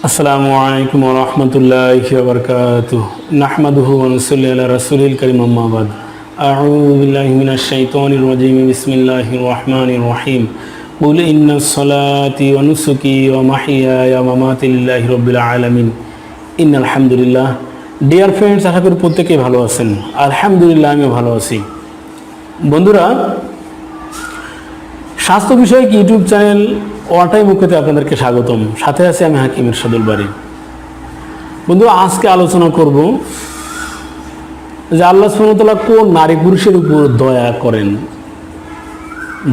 আসসালামু আলাইকুম রহমতুল্লাহ বরকাত নাহমাদুহু ওনসল্লি আলা রসুলিল করিম আম্মাবাদ أعوذ بالله من الشيطان الرجيم بسم الله الرحمن الرحيم قل إن صلاتي ونسكي ومحياي ومماتي لله رب العالمين إن الحمد لله ডিয়ার ফ্রেন্ডস আশা করি প্রত্যেকেই ভালো আছেন আলহামদুলিল্লাহ আমিও ভালো আছি বন্ধুরা স্বাস্থ্য বিষয়ক ইউটিউব চ্যানেল ওয়াটাই মুখতে আপনাদেরকে স্বাগতম। সাথে আছি আমি হাকিম ইরশাদুল বাড়ি বন্ধু, আজকে আলোচনা করব যে আল্লাহ সুমতলা কোন নারী পুরুষের উপর দয়া করেন,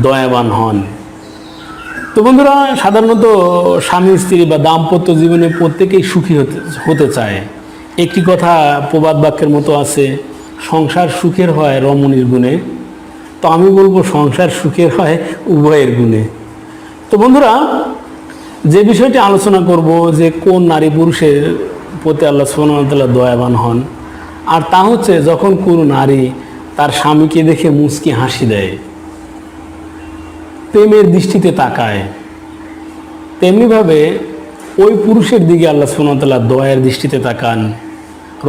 দয়াবান হন। তো বন্ধুরা, সাধারণত স্বামী, স্ত্রী বা দাম্পত্য জীবনে প্রত্যেকেই সুখী হতে হতে চায়। একটি কথা প্রবাদ বাক্যের মতো আছে, সংসার সুখের হয় রমণীর গুণে। তো আমি বলব, সংসার সুখের হয় উভয়ের গুণে। তো বন্ধুরা, যে বিষয়টি আলোচনা করব যে কোন নারী পুরুষের প্রতি আল্লাহ সোনাতলা দয়াবান হন, আর তা হচ্ছে যখন কোনো নারী তার স্বামীকে দেখে মুচকি হাসি দেয়, প্রেমের দৃষ্টিতে তাকায়, তেমনিভাবে ওই পুরুষের দিকে আল্লাহ সোনাতলা দয়ার দৃষ্টিতে তাকান,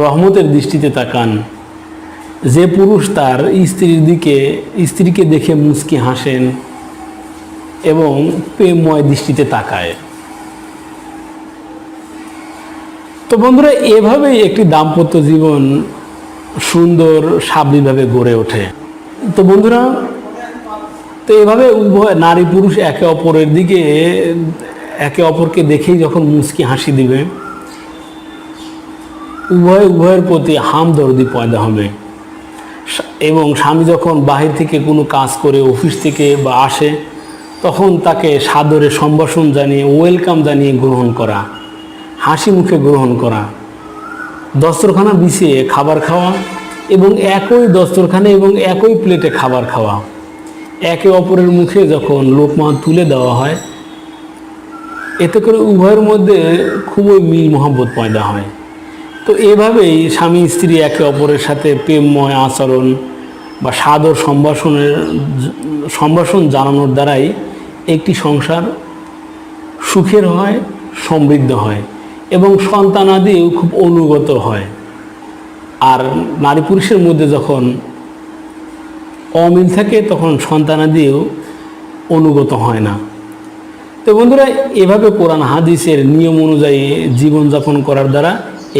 রহমতের দৃষ্টিতে তাকান, যে পুরুষ তার স্ত্রীর দিকে, স্ত্রীকে দেখে মুচকি হাসেন এবং প্রেমময় দৃষ্টিতে তাকায়। তো বন্ধুরা, এভাবেই একটি দাম্পত্য জীবন সুন্দর স্বাভাবিকভাবে গড়ে ওঠে। তো বন্ধুরা, তো এভাবে উভয় নারী পুরুষ একে অপরের দিকে, একে অপরকে দেখেই যখন মুচকি হাসি দিবে, উভয়, উভয়ের প্রতি হামদর্দি পয়দা হবে। এবং স্বামী যখন বাহির থেকে কোনো কাজ করে, অফিস থেকে বা আসে তখন তাকে সাদরে সম্ভাষণ জানিয়ে ওয়েলকাম জানিয়ে গ্রহণ করা, হাসি মুখে গ্রহণ করা, দস্তরখানা বিছিয়ে খাবার খাওয়া এবং একই দস্তরখানে এবং একই প্লেটে খাবার খাওয়া। একে অপরের মুখে যখন লোকমা তুলে দেওয়া হয়, এতে করে উভয়ের মধ্যে খুবই মিল মহব্বত পয়দা হয়। তো এভাবেই স্বামী স্ত্রী একে অপরের সাথে প্রেমময় আচরণ বা সাদর সম্ভাষণের, সম্ভাষণ জানানোর দ্বারাই একটি সংসার সুখের হয়, সমৃদ্ধ হয় এবং সন্তানাদিও খুব অনুগত হয়। আর নারী পুরুষের মধ্যে যখন অমিল থাকে তখন সন্তানাদিও অনুগত হয় না। তো বন্ধুরা, এভাবে কোরআন হাদিসের নিয়ম অনুযায়ী জীবনযাপন করার দ্বারা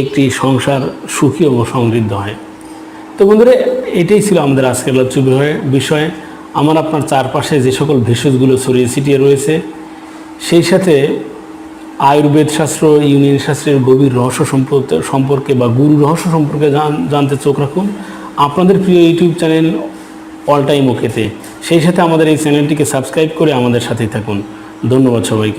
একটি সংসার সুখী ও সমৃদ্ধ হয়। তো বন্ধুরা, এটাই ছিল আমাদের আজকের আলোচ্য বিষয়ে। আমার আপনার চারপাশে যে সকল ভেষজগুলো ছড়িয়ে ছিটিয়ে রয়েছে, সেই সাথে আয়ুর্বেদ শাস্ত্র, ইউনিয়ন শাস্ত্রের গভীর রহস্য সম্পর্কে সম্পর্কে বা গুরু রহস্য সম্পর্কে জানতে চোখ রাখুন। আপনাদের প্রিয় ইউটিউব চ্যানেল অল টাইম ওকেতে। সেই সাথে আমাদের এই চ্যানেলটিকে সাবস্ক্রাইব করে আমাদের সাথেই থাকুন। ধন্যবাদ সবাইকে।